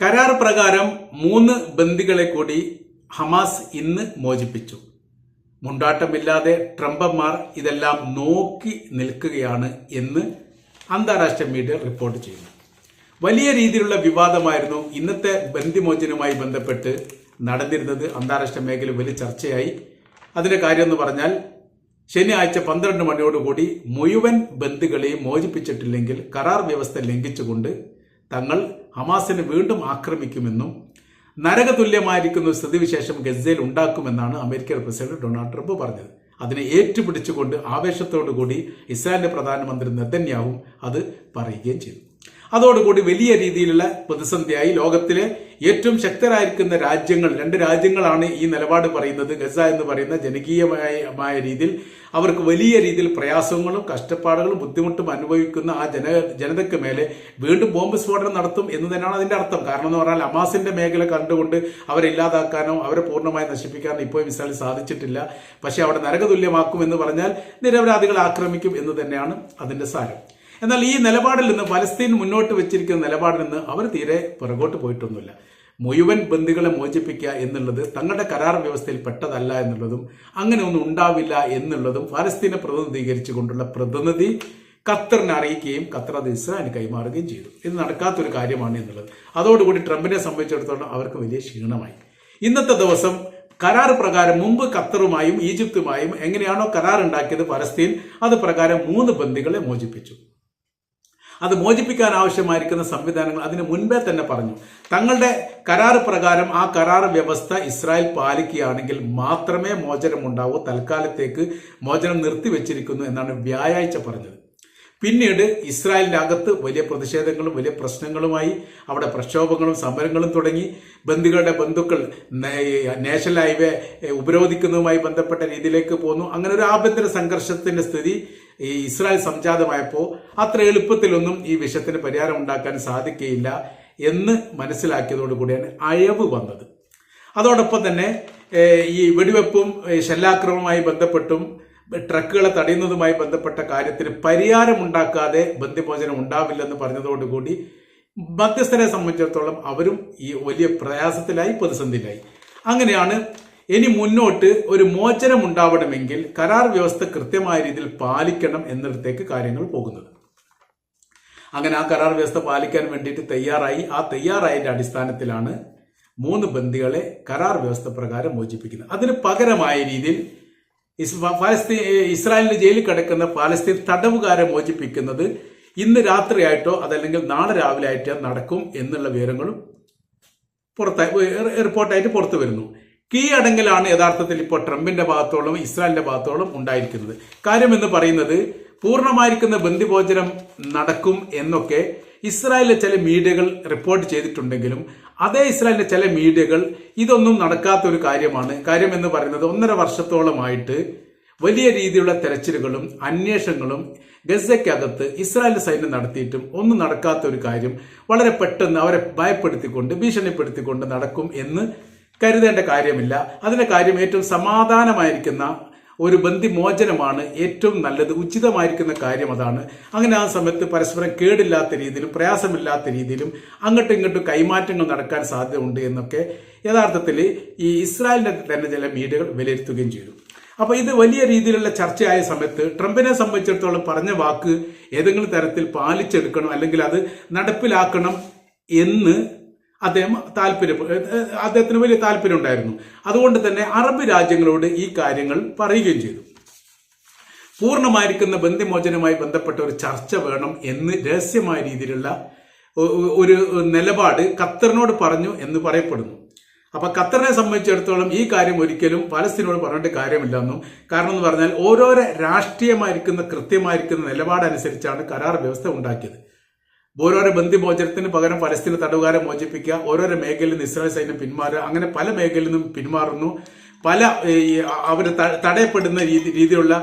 കരാർ പ്രകാരം മൂന്ന് ബന്ദികളെ കൂടി ഹമാസ് ഇന്ന് മോചിപ്പിച്ചു. മുണ്ടാട്ടമില്ലാതെ ട്രംപന്മാർ ഇതെല്ലാം നോക്കി നിൽക്കുകയാണ് എന്ന് അന്താരാഷ്ട്ര മീഡിയ റിപ്പോർട്ട് ചെയ്യുന്നു. വലിയ രീതിയിലുള്ള വിവാദമായിരുന്നു ഇന്നത്തെ ബന്ദിമോചനവുമായി ബന്ധപ്പെട്ട് നടന്നിരുന്നത് അന്താരാഷ്ട്ര മേഖല വലിയ ചർച്ചയായി. അതിന്റെ കാര്യം എന്ന് പറഞ്ഞാൽ ശനിയാഴ്ച പന്ത്രണ്ട് മണിയോടുകൂടി മുഴുവൻ ബന്ദികളെയും മോചിപ്പിച്ചിട്ടില്ലെങ്കിൽ കരാർ വ്യവസ്ഥ ലംഘിച്ചുകൊണ്ട് തങ്ങൾ ഹമാസിനെ വീണ്ടും ആക്രമിക്കുമെന്നും നരകതുല്യമായിരിക്കുന്ന സ്ഥിതിവിശേഷം ഗസയിൽ ഉണ്ടാക്കുമെന്നാണ് അമേരിക്കൻ പ്രസിഡന്റ് ഡൊണാൾഡ് ട്രംപ് പറഞ്ഞത്. അതിനെ ഏറ്റുപിടിച്ചുകൊണ്ട് ആവേശത്തോടു കൂടി ഇസ്രായേലിന്റെ പ്രധാനമന്ത്രി നെതന്യാവും അത് പറയുകയും ചെയ്തു. അതോടുകൂടി വലിയ രീതിയിലുള്ള പ്രതിസന്ധിയായി ലോകത്തിലെ ഏറ്റവും ശക്തരായിരിക്കുന്ന രാജ്യങ്ങൾ രണ്ട് രാജ്യങ്ങളാണ് ഈ നിലപാട് പറയുന്നത് ഗസ എന്ന് പറയുന്ന ജനകീയമായ രീതിയിൽ അവർക്ക് വലിയ രീതിയിൽ പ്രയാസങ്ങളും കഷ്ടപ്പാടുകളും ബുദ്ധിമുട്ടും അനുഭവിക്കുന്ന ആ ജന ജനതയ്ക്ക് മേലെ വീണ്ടും ബോംബ് സ്ഫോടനം നടത്തും എന്ന് തന്നെയാണ് അതിന്റെ അർത്ഥം. കാരണം എന്ന് പറഞ്ഞാൽ അമാസിന്റെ മേഖല കണ്ടുകൊണ്ട് അവരെ ഇല്ലാതാക്കാനോ അവരെ പൂർണമായി നശിപ്പിക്കാനോ ഇപ്പോൾ ഇസ്രായേൽ സാധിച്ചിട്ടില്ല. പക്ഷേ അവിടെ നരകതുല്യമാക്കും എന്ന് പറഞ്ഞാൽ നിരപരാധികളെ ആക്രമിക്കും എന്ന് തന്നെയാണ് അതിന്റെ സാരം. എന്നാൽ ഈ നിലപാടിൽ നിന്ന് പലസ്തീൻ മുന്നോട്ട് വെച്ചിരിക്കുന്ന നിലപാടിൽ നിന്ന് അവർ തീരെ പുറകോട്ട് പോയിട്ടൊന്നുമില്ല. മുഴുവൻ ബന്ധുക്കളെ മോചിപ്പിക്കുക എന്നുള്ളത് തങ്ങളുടെ കരാർ വ്യവസ്ഥയിൽ പെട്ടതല്ല എന്നുള്ളതും അങ്ങനെ ഒന്നും ഉണ്ടാവില്ല എന്നുള്ളതും ഫലസ്തീനെ പ്രതിനിധീകരിച്ചുകൊണ്ടുള്ള പ്രതിനിധി ഖത്തറിനെ അറിയിക്കുകയും ഖത്തർ അത് ഇസ്രായേലിന് കൈമാറുകയും ചെയ്തു. ഇത് നടക്കാത്തൊരു കാര്യമാണ് എന്നുള്ളത്. അതോടുകൂടി ട്രംപിനെ സംബന്ധിച്ചിടത്തോളം അവർക്ക് വലിയ ക്ഷീണമായി. ഇന്നത്തെ ദിവസം കരാർ പ്രകാരം മുമ്പ് ഖത്തറുമായും ഈജിപ്തുമായും എങ്ങനെയാണോ കരാർ ഉണ്ടാക്കിയത് പലസ്തീൻ അത് പ്രകാരം മൂന്ന് ബന്ദികളെ മോചിപ്പിച്ചു. അത് മോചിപ്പിക്കാൻ ആവശ്യമായിരിക്കുന്ന സംവിധാനങ്ങൾ അതിന് മുൻപേ തന്നെ പറഞ്ഞു. തങ്ങളുടെ കരാർ പ്രകാരം ആ കരാർ വ്യവസ്ഥ ഇസ്രായേൽ പാലിക്കുകയാണെങ്കിൽ മാത്രമേ മോചനം ഉണ്ടാവൂ തൽക്കാലത്തേക്ക് മോചനം നിർത്തിവെച്ചിരിക്കുന്നു എന്നാണ് വ്യാഴാഴ്ച പറഞ്ഞത്. പിന്നീട് ഇസ്രായേലിന്റെ അകത്ത് വലിയ പ്രതിഷേധങ്ങളും വലിയ പ്രശ്നങ്ങളുമായി അവിടെ പ്രക്ഷോഭങ്ങളും സമരങ്ങളും തുടങ്ങി. ബന്ധുക്കളുടെ ബന്ധുക്കൾ നാഷണൽ ഹൈവേ ഉപരോധിക്കുന്നതുമായി ബന്ധപ്പെട്ട രീതിയിലേക്ക് പോന്നു. അങ്ങനെ ഒരു ആഭ്യന്തര സംഘർഷത്തിന്റെ സ്ഥിതി ഈ ഇസ്രായേൽ സംജാതമായപ്പോൾ അത്ര എളുപ്പത്തിലൊന്നും ഈ വിഷയത്തിന് പരിഹാരം ഉണ്ടാക്കാൻ സാധിക്കുകയില്ല എന്ന് മനസ്സിലാക്കിയതോടുകൂടിയാണ് അയവ് വന്നത്. അതോടൊപ്പം തന്നെ ഈ വെടിവെപ്പും ഷെല്ലാക്രമവുമായി ബന്ധപ്പെട്ടും ട്രക്കുകളെ തടയുന്നതുമായി ബന്ധപ്പെട്ട കാര്യത്തിന് പരിഹാരമുണ്ടാക്കാതെ ബന്ധിമോചനം ഉണ്ടാവില്ലെന്ന് പറഞ്ഞതോടുകൂടി മധ്യസ്ഥരെ സംബന്ധിച്ചിടത്തോളം അവരും ഈ വലിയ പ്രയാസത്തിലായി പ്രതിസന്ധിയിലായി. അങ്ങനെയാണ് ഇനി മുന്നോട്ട് ഒരു മോചനം ഉണ്ടാവണമെങ്കിൽ കരാർ വ്യവസ്ഥ കൃത്യമായ രീതിയിൽ പാലിക്കണം എന്നിടത്തേക്ക് കാര്യങ്ങൾ പോകുന്നത്. അങ്ങനെ ആ കരാർ വ്യവസ്ഥ പാലിക്കാൻ വേണ്ടിയിട്ട് തയ്യാറായി. ആ തയ്യാറായതിന്റെ അടിസ്ഥാനത്തിലാണ് മൂന്ന് ബന്ദികളെ കരാർ വ്യവസ്ഥ പ്രകാരം മോചിപ്പിക്കുന്നത്. അതിന് പകരമായ രീതിയിൽ ഫലസ്തീൻ ഇസ്രായേലിന്റെ ജയിലിൽ കിടക്കുന്ന ഫലസ്തീൻ തടവുകാരെ മോചിപ്പിക്കുന്നത് ഇന്ന് രാത്രിയായിട്ടോ അതല്ലെങ്കിൽ നാളെ രാവിലെ ആയിട്ടോ നടക്കും എന്നുള്ള വിവരങ്ങളും പുറത്തായി റിപ്പോർട്ടായിട്ട് പുറത്തു വരുന്നു. കീഴടങ്ങലാണ് യഥാർത്ഥത്തിൽ ഇപ്പോൾ ട്രംപിന്റെ ഭാഗത്തോളം ഇസ്രായേലിന്റെ ഭാഗത്തോളം ഉണ്ടായിരിക്കുന്നത്. കാര്യം എന്ന് പറയുന്നത് പൂർണമായിരിക്കുന്ന ബന്ദിഭോജനം നടക്കും എന്നൊക്കെ ഇസ്രായേലിലെ ചില മീഡിയകൾ റിപ്പോർട്ട് ചെയ്തിട്ടുണ്ടെങ്കിലും അതേ ഇസ്രായേലിന്റെ ചില മീഡിയകൾ ഇതൊന്നും നടക്കാത്ത ഒരു കാര്യമാണ്. കാര്യം എന്ന് പറയുന്നത് ഒന്നര വർഷത്തോളമായിട്ട് വലിയ രീതിയിലുള്ള തെരച്ചിലുകളും അന്വേഷണങ്ങളും ഗസയ്ക്കകത്ത് ഇസ്രായേൽ സൈന്യം നടത്തിയിട്ടും ഒന്നും നടക്കാത്ത ഒരു കാര്യം വളരെ പെട്ടെന്ന് അവരെ ഭയപ്പെടുത്തിക്കൊണ്ട് ഭീഷണിപ്പെടുത്തിക്കൊണ്ട് നടക്കും എന്ന് കരുതേണ്ട കാര്യമില്ല. അതിന്റെ കാര്യം ഏറ്റവും സമാധാനമായിരിക്കുന്ന ഒരു ബന്ധിമോചനമാണ് ഏറ്റവും നല്ലത്. ഉചിതമായിരിക്കുന്ന കാര്യം അതാണ്. അങ്ങനെ ആ സമയത്ത് പരസ്പരം കേടില്ലാത്ത രീതിയിലും പ്രയാസമില്ലാത്ത രീതിയിലും അങ്ങോട്ടും ഇങ്ങോട്ടും കൈമാറ്റങ്ങൾ നടക്കാൻ സാധ്യതയുണ്ട് എന്നൊക്കെ യഥാർത്ഥത്തിൽ ഈ ഇസ്രായേലിന്റെ തന്നെ ചില മീഡിയകൾ വിലയിരുത്തുകയും ചെയ്തു. അപ്പൊ ഇത് വലിയ രീതിയിലുള്ള ചർച്ചയായ സമയത്ത് ട്രംപിനെ സംബന്ധിച്ചിടത്തോളം പറഞ്ഞ വാക്ക് ഏതെങ്കിലും തരത്തിൽ പാലിച്ചെടുക്കണം അല്ലെങ്കിൽ അത് നടപ്പിലാക്കണം എന്ന് അദ്ദേഹം താല്പര്യം അദ്ദേഹത്തിന് വലിയ താല്പര്യം ഉണ്ടായിരുന്നു. അതുകൊണ്ട് തന്നെ അറബ് രാജ്യങ്ങളോട് ഈ കാര്യങ്ങൾ പറയുകയും ചെയ്തു. പൂർണമായിരിക്കുന്ന ബന്ധിമോചനവുമായി ബന്ധപ്പെട്ട ഒരു ചർച്ച വേണം എന്ന് രഹസ്യമായ രീതിയിലുള്ള ഒരു നിലപാട് ഖത്തറിനോട് പറഞ്ഞു എന്ന് പറയപ്പെടുന്നു. അപ്പൊ ഖത്തറിനെ സംബന്ധിച്ചിടത്തോളം ഈ കാര്യം ഒരിക്കലും പലസ്തീനോട് പറഞ്ഞിട്ട് കാര്യമില്ലെന്നും കാരണം എന്ന് പറഞ്ഞാൽ ഓരോരോ രാഷ്ട്രീയമായിരിക്കുന്ന കൃത്യമായിരിക്കുന്ന നിലപാടനുസരിച്ചാണ് കരാർ വ്യവസ്ഥ ഉണ്ടാക്കിയത്. ഓരോരോ ബന്ധിമോചനത്തിന് പകരം പലസ്തീന തടവുകാരെ മോചിപ്പിക്കുക ഓരോരോ മേഖലയിൽ നിന്ന് ഇസ്രായേൽ സൈന്യം പിന്മാറുക അങ്ങനെ പല മേഖലയിൽ നിന്നും പിന്മാറുന്നു. പല അവർ തടയപ്പെടുന്ന രീതി രീതിയിലുള്ള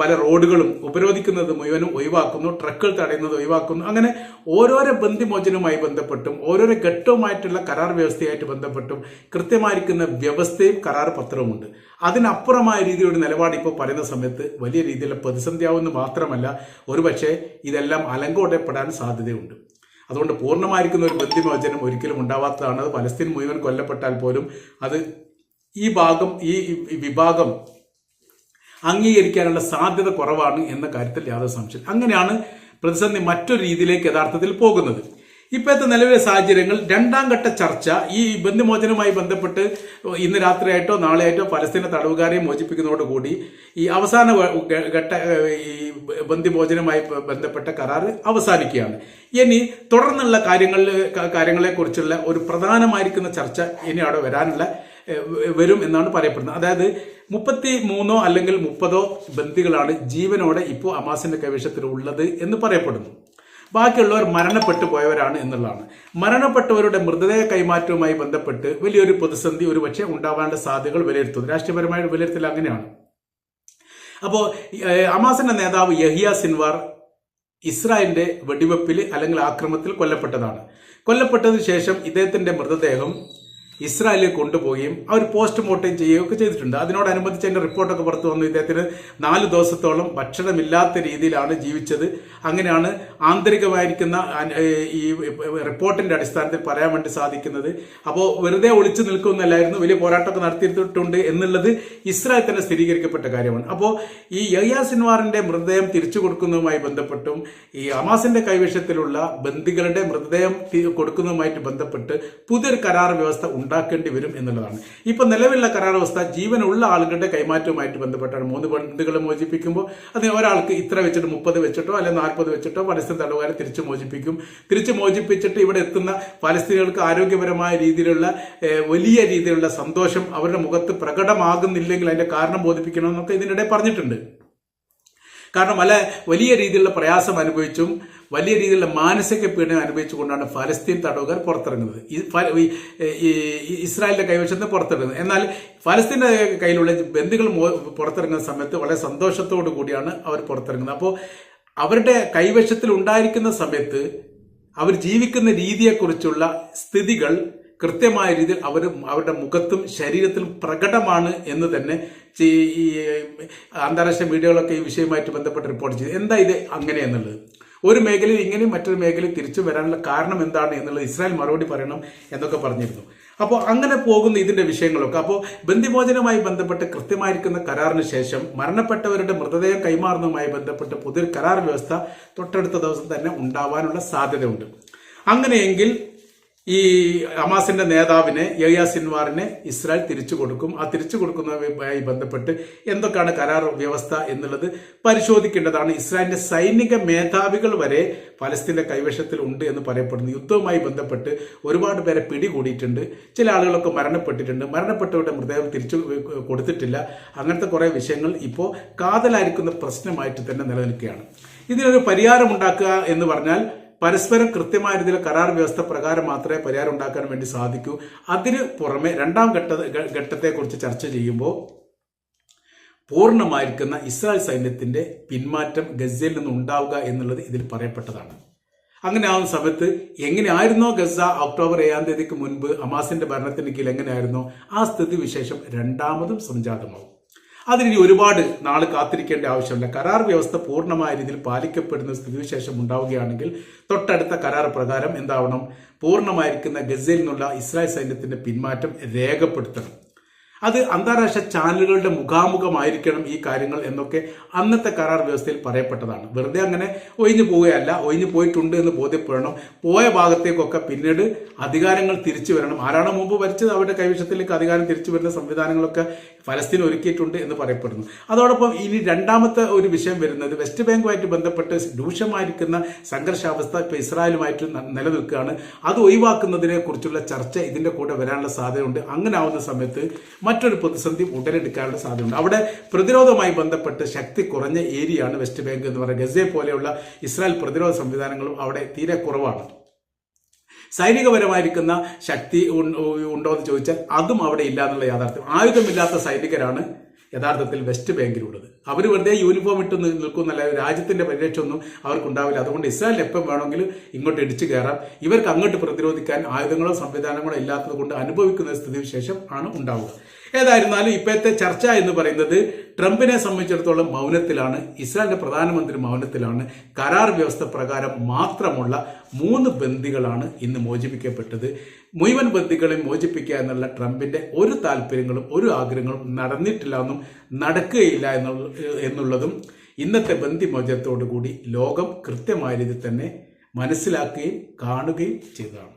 പല റോഡുകളും ഉപരോധിക്കുന്നത് മുഴുവനും ഒഴിവാക്കുന്നു ട്രക്കുകൾ തടയുന്നത് ഒഴിവാക്കുന്നു. അങ്ങനെ ഓരോരോ ബന്ധിമോചനവുമായി ബന്ധപ്പെട്ടും ഓരോരോ ഘട്ടവുമായിട്ടുള്ള കരാർ വ്യവസ്ഥയായിട്ട് ബന്ധപ്പെട്ടും കൃത്യമായിരിക്കുന്ന വ്യവസ്ഥയും കരാർ പത്രവുമുണ്ട്. അതിനപ്പുറമായ രീതിയിലുള്ള നിലപാട് ഇപ്പോൾ പറയുന്ന സമയത്ത് വലിയ രീതിയിലുള്ള പ്രതിസന്ധിയാവുമെന്ന് മാത്രമല്ല ഒരുപക്ഷെ ഇതെല്ലാം അലങ്കോട്ടപ്പെടാൻ സാധ്യതയുണ്ട്. അതുകൊണ്ട് പൂർണമായിരിക്കുന്ന ഒരു ബന്ധിമോചനം ഒരിക്കലും ഉണ്ടാവാത്തതാണ്. അത് പലസ്തീൻ മുഴുവൻ കൊല്ലപ്പെട്ടാൽ പോലും അത് ഈ ഭാഗം ഈ വിഭാഗം അംഗീകരിക്കാനുള്ള സാധ്യത കുറവാണ് എന്ന കാര്യത്തിൽ യാതൊരു സംശയം അങ്ങനെയാണ് പ്രതിസന്ധി മറ്റൊരു രീതിയിലേക്ക് യഥാർത്ഥത്തിൽ പോകുന്നത്. ഇപ്പോഴത്തെ നിലവിലെ സാഹചര്യങ്ങൾ രണ്ടാം ഘട്ട ചർച്ച ഈ ബന്ധുമോചനവുമായി ബന്ധപ്പെട്ട് ഇന്ന് രാത്രിയായിട്ടോ നാളെയായിട്ടോ പലസ്തീന തടവുകാരെ മോചിപ്പിക്കുന്നതോടുകൂടി ഈ അവസാന ഘട്ട ഈ ബന്ധുമോചനവുമായി ബന്ധപ്പെട്ട കരാർ അവസാനിക്കുകയാണ്. ഇനി തുടർന്നുള്ള കാര്യങ്ങളിൽ കാര്യങ്ങളെക്കുറിച്ചുള്ള ഒരു പ്രധാനമായിരിക്കുന്ന ചർച്ച ഇനി അവിടെ വരാനുള്ള വരും എന്നാണ് പറയപ്പെടുന്നത്. അതായത് മുപ്പത്തി മൂന്നോ അല്ലെങ്കിൽ മുപ്പതോ ബന്ധികളാണ് ജീവനോടെ ഇപ്പോൾ അമാസിന്റെ കൈവശത്തിൽ ഉള്ളത് എന്ന് പറയപ്പെടുന്നു. ബാക്കിയുള്ളവർ മരണപ്പെട്ടു പോയവരാണ് എന്നുള്ളതാണ്. മരണപ്പെട്ടവരുടെ മൃതദേഹ കൈമാറ്റവുമായി ബന്ധപ്പെട്ട് വലിയൊരു പ്രതിസന്ധി ഒരുപക്ഷെ ഉണ്ടാവാനുള്ള സാധ്യതകൾ വിലയിരുത്തുന്നു. രാഷ്ട്രീയപരമായ വിലയിരുത്തൽ അങ്ങനെയാണ്. അപ്പോൾ അമാസിന്റെ നേതാവ് യഹിയ സിൻവാർ ഇസ്രായേലിന്റെ വെടിവെപ്പിൽ അല്ലെങ്കിൽ ആക്രമത്തിൽ കൊല്ലപ്പെട്ടതാണ്. കൊല്ലപ്പെട്ടതിന് ശേഷം ഇദ്ദേഹത്തിന്റെ മൃതദേഹം ഇസ്രായേലിൽ കൊണ്ടുപോവുകയും അവർ പോസ്റ്റ്മോർട്ടം ചെയ്യുകയൊക്കെ ചെയ്തിട്ടുണ്ട്. അതിനോടനുബന്ധിച്ച് അതിന്റെ റിപ്പോർട്ടൊക്കെ പുറത്തു വന്നു. ഇദ്ദേഹത്തിന് നാല് ദിവസത്തോളം ഭക്ഷണമില്ലാത്ത രീതിയിലാണ് ജീവിച്ചത്. അങ്ങനെയാണ് ആന്തരികമായിരിക്കുന്ന ഈ റിപ്പോർട്ടിന്റെ അടിസ്ഥാനത്തിൽ പറയാൻ വേണ്ടി സാധിക്കുന്നത്. അപ്പോൾ വെറുതെ ഒളിച്ചു നിൽക്കുന്നല്ലായിരുന്നു വലിയ പോരാട്ടമൊക്കെ നടത്തിയിട്ടുണ്ട് എന്നുള്ളത് ഇസ്രായേൽ തന്നെ സ്ഥിരീകരിക്കപ്പെട്ട കാര്യമാണ്. അപ്പോൾ ഈ യഹ്യ സിൻവാറിന്റെ മൃതദേഹം തിരിച്ചു കൊടുക്കുന്നതുമായി ബന്ധപ്പെട്ടും ഈ അമാസിന്റെ കൈവശത്തിലുള്ള ബന്ദികളുടെ മൃതദേഹം കൊടുക്കുന്നതുമായിട്ട് ബന്ധപ്പെട്ട് പുതിയൊരു കരാർ വ്യവസ്ഥ ഉണ്ടാക്കേണ്ടി വരും എന്നുള്ളതാണ്. ഇപ്പൊ നിലവിലുള്ള കരാറവസ്ഥ ജീവനുള്ള ആളുകളുടെ കൈമാറ്റവുമായിട്ട് ബന്ധപ്പെട്ടാണ്. മൂന്ന് ബന്ധുക്കളെ മോചിപ്പിക്കുമ്പോൾ അതിന് ഒരാൾക്ക് ഇത്ര വെച്ചിട്ട് മുപ്പത് വെച്ചിട്ടോ അല്ലെങ്കിൽ നാൽപ്പത് വെച്ചിട്ടോ പലസ്തീൻ തടവുകാരെ തിരിച്ചു മോചിപ്പിക്കും. തിരിച്ചു മോചിപ്പിച്ചിട്ട് ഇവിടെ എത്തുന്ന പലസ്തീനുകൾക്ക് ആരോഗ്യപരമായ രീതിയിലുള്ള വലിയ രീതിയിലുള്ള സന്തോഷം അവരുടെ മുഖത്ത് പ്രകടമാകുന്നില്ലെങ്കിൽ അതിന്റെ കാരണം ബോധിപ്പിക്കണമെന്നൊക്കെ ഇതിനിടെ പറഞ്ഞിട്ടുണ്ട്. കാരണം പല വലിയ രീതിയിലുള്ള പ്രയാസം അനുഭവിച്ചും വലിയ രീതിയിലുള്ള മാനസിക പീഡനം അനുഭവിച്ചുകൊണ്ടാണ് ഫലസ്തീൻ തടവുകാർ പുറത്തിറങ്ങുന്നത്. ഇസ്രായേലിന്റെ കൈവശത്ത് പുറത്തിറങ്ങുന്നത്. എന്നാൽ ഫലസ്തീന്റെ കയ്യിലുള്ള ബന്ധുക്കൾ പുറത്തിറങ്ങുന്ന സമയത്ത് വളരെ സന്തോഷത്തോടു കൂടിയാണ് അവർ പുറത്തിറങ്ങുന്നത്. അപ്പോൾ അവരുടെ കൈവശത്തിൽ ഉണ്ടായിരിക്കുന്ന സമയത്ത് അവർ ജീവിക്കുന്ന രീതിയെക്കുറിച്ചുള്ള സ്ഥിതികൾ കൃത്യമായ രീതിയിൽ അവർ അവരുടെ മുഖത്തും ശരീരത്തിലും പ്രകടമാണ് എന്ന് തന്നെ ഈ അന്താരാഷ്ട്ര മീഡിയകളൊക്കെ ഈ വിഷയവുമായിട്ട് ബന്ധപ്പെട്ട് റിപ്പോർട്ട് ചെയ്തു. എന്താ ഇത് അങ്ങനെ എന്നുള്ളത് ഒരു മേഖലയിൽ ഇങ്ങനെയും മറ്റൊരു മേഖലയിൽ തിരിച്ചു വരാനുള്ള കാരണം എന്താണ് എന്നുള്ളത് ഇസ്രായേൽ മറുപടി പറയണം എന്നൊക്കെ പറഞ്ഞിരുന്നു. അപ്പോൾ അങ്ങനെ പോകുന്ന ഇതിന്റെ വിഷയങ്ങളൊക്കെ അപ്പോൾ ബന്ധിമോചനവുമായി ബന്ധപ്പെട്ട് കൃത്യമായിരിക്കുന്ന കരാറിന് ശേഷം മരണപ്പെട്ടവരുടെ മൃതദേഹം കൈമാറുന്നതുമായി ബന്ധപ്പെട്ട് പുതിയൊരു കരാർ വ്യവസ്ഥ തൊട്ടടുത്ത ദിവസം തന്നെ ഉണ്ടാവാനുള്ള സാധ്യതയുണ്ട്. അങ്ങനെയെങ്കിൽ ഈ അമാസിന്റെ നേതാവിനെ യഹ്യ സിൻവാറിനെ ഇസ്രായേൽ തിരിച്ചു കൊടുക്കും ആ തിരിച്ചു കൊടുക്കുന്നതുമായി ബന്ധപ്പെട്ട് എന്തൊക്കെയാണ് കരാർ വ്യവസ്ഥ എന്നുള്ളത് പരിശോധിക്കേണ്ടതാണ്. ഇസ്രായേലിന്റെ സൈനിക മേധാവികൾ വരെ ഫലസ്തീന്റെ കൈവശത്തിൽ ഉണ്ട് എന്ന് പറയപ്പെടുന്നു. യുദ്ധവുമായി ബന്ധപ്പെട്ട് ഒരുപാട് പേരെ പിടികൂടിയിട്ടുണ്ട്. ചില ആളുകളൊക്കെ മരണപ്പെട്ടിട്ടുണ്ട്. മരണപ്പെട്ടവരുടെ മൃതദേഹം തിരിച്ചു കൊടുത്തിട്ടില്ല. അങ്ങനത്തെ കുറേ വിഷയങ്ങൾ ഇപ്പോൾ കാതലായിരിക്കുന്ന പ്രശ്നമായിട്ട് തന്നെ നിലനിൽക്കുകയാണ്. ഇതിനൊരു പരിഹാരം ഉണ്ടാക്കുക എന്ന് പറഞ്ഞാൽ പരസ്പരം കൃത്യമായ രീതിയിൽ കരാർ വ്യവസ്ഥ പ്രകാരം മാത്രമേ പരിഹാരം ഉണ്ടാക്കാൻ വേണ്ടി സാധിക്കൂ. അതിന് പുറമെ രണ്ടാം ഘട്ട ഘട്ടത്തെക്കുറിച്ച് ചർച്ച ചെയ്യുമ്പോൾ പൂർണമായിരിക്കുന്ന ഇസ്രായേൽ സൈന്യത്തിന്റെ പിന്മാറ്റം ഗസയിൽ നിന്ന് ഉണ്ടാവുക എന്നുള്ളത് ഇതിൽ പറയപ്പെട്ടതാണ്. അങ്ങനെ ആവുന്ന സമയത്ത് എങ്ങനെയായിരുന്നോ ഗസ ഒക്ടോബർ ഏഴാം തീയതിക്ക് മുൻപ് അമാസിന്റെ ഭരണത്തിന് കീഴിൽ എങ്ങനെയായിരുന്നോ ആ സ്ഥിതി വിശേഷം രണ്ടാമതും സംജാതമാവും. അതിനി ഒരുപാട് നാൾ കാത്തിരിക്കേണ്ട ആവശ്യമില്ല. കരാർ വ്യവസ്ഥ പൂർണമായ രീതിയിൽ പാലിക്കപ്പെടുന്ന സ്ഥിതിവിശേഷം ഉണ്ടാവുകയാണെങ്കിൽ തൊട്ടടുത്ത കരാർ പ്രകാരം എന്താവണം? പൂർണമായിരിക്കുന്ന ഗസയിൽ നിന്നുള്ള ഇസ്രായേൽ സൈന്യത്തിന്റെ പിന്മാറ്റം രേഖപ്പെടുത്തണം. അത് അന്താരാഷ്ട്ര ചാനലുകളുടെ മുഖാമുഖമായിരിക്കണം ഈ കാര്യങ്ങൾ എന്നൊക്കെ അന്നത്തെ കരാർ വ്യവസ്ഥയിൽ പറയപ്പെട്ടതാണ്. വെറുതെ അങ്ങനെ ഒഴിഞ്ഞു പോവുകയല്ല. ഒഴിഞ്ഞു പോയിട്ടുണ്ട് എന്ന് ബോധ്യപ്പെടണം. പോയ ഭാഗത്തേക്കൊക്കെ പിന്നീട് അധികാരങ്ങൾ തിരിച്ചു വരണം. ആരാണ് മുമ്പ് ഭരിച്ചത് അവരുടെ കൈവശത്തിലേക്ക് അധികാരം തിരിച്ചു വരുന്ന സംവിധാനങ്ങളൊക്കെ ഫലസ്തീൻ ഒരുക്കിയിട്ടുണ്ട് എന്ന് പറയപ്പെടുന്നു. അതോടൊപ്പം ഇനി രണ്ടാമത്തെ ഒരു വിഷയം വരുന്നത് വെസ്റ്റ് ബാങ്കുമായിട്ട് ബന്ധപ്പെട്ട് രൂക്ഷമായിരിക്കുന്ന സംഘർഷാവസ്ഥ ഇപ്പോൾ ഇസ്രായേലുമായിട്ട് നിലനിൽക്കുകയാണ്. അത് ഒഴിവാക്കുന്നതിനെ കുറിച്ചുള്ള ചർച്ച ഇതിന്റെ കൂടെ വരാനുള്ള സാധ്യതയുണ്ട്. അങ്ങനെ ആവുന്ന സമയത്ത് മറ്റൊരു പ്രതിസന്ധി ഉടലെടുക്കാനുള്ള സാധ്യതയുണ്ട്. അവിടെ പ്രതിരോധവുമായി ബന്ധപ്പെട്ട് ശക്തി കുറഞ്ഞ ഏരിയയാണ് വെസ്റ്റ് ബാങ്ക് എന്ന് പറയുന്നത്. ഗസയെ പോലെയുള്ള ഇസ്രായേൽ പ്രതിരോധ സംവിധാനങ്ങളും അവിടെ തീരെ കുറവാണ്. സൈനികപരമായിരിക്കുന്ന ശക്തി ഉണ്ടോ എന്ന് ചോദിച്ചാൽ അതും അവിടെ ഇല്ല എന്നുള്ള യാഥാർത്ഥ്യം. ആയുധമില്ലാത്ത സൈനികരാണ് യഥാർത്ഥത്തിൽ വെസ്റ്റ് ബാങ്കിലുള്ളത്. അവർ വെറുതെ യൂണിഫോം ഇട്ട് നിൽക്കുന്ന നിൽക്കുന്നല്ല. രാജ്യത്തിന്റെ പരിരക്ഷ ഒന്നും അവർക്കുണ്ടാവില്ല. അതുകൊണ്ട് ഇസ്രായേൽ എപ്പം വേണമെങ്കിലും ഇങ്ങോട്ട് ഇടിച്ചു കയറാം. ഇവർക്ക് അങ്ങോട്ട് പ്രതിരോധിക്കാൻ ആയുധങ്ങളോ സംവിധാനങ്ങളോ ഇല്ലാത്തത് കൊണ്ട് അനുഭവിക്കുന്ന സ്ഥിതിവിശേഷം ആണ് ഉണ്ടാവുക. ഏതായിരുന്നാലും ഇപ്പോഴത്തെ ചർച്ച എന്ന് പറയുന്നത് ട്രംപിനെ സംബന്ധിച്ചിടത്തോളം മൗനത്തിലാണ് ഇസ്രായേലിന്റെ പ്രധാനമന്ത്രി മൗനത്തിലാണ് കരാർ വ്യവസ്ഥ പ്രകാരം മാത്രമുള്ള മൂന്ന് ബന്ദികളാണ് ഇന്ന് മോചിപ്പിക്കപ്പെട്ടത്. മുഴുവൻ ബന്ദികളെ മോചിപ്പിക്കുക എന്നുള്ള ട്രംപിന്റെ ഒരു താല്പര്യങ്ങളും ഒരു ആഗ്രഹങ്ങളും നടന്നിട്ടില്ല എന്നും നടക്കുകയില്ല എന്നുള്ളതും ഇന്നത്തെ ബന്ദിമോചനത്തോടു കൂടി ലോകം കൃത്യമായ രീതിയിൽ തന്നെ മനസ്സിലാക്കുകയും കാണുകയും ചെയ്തതാണ്.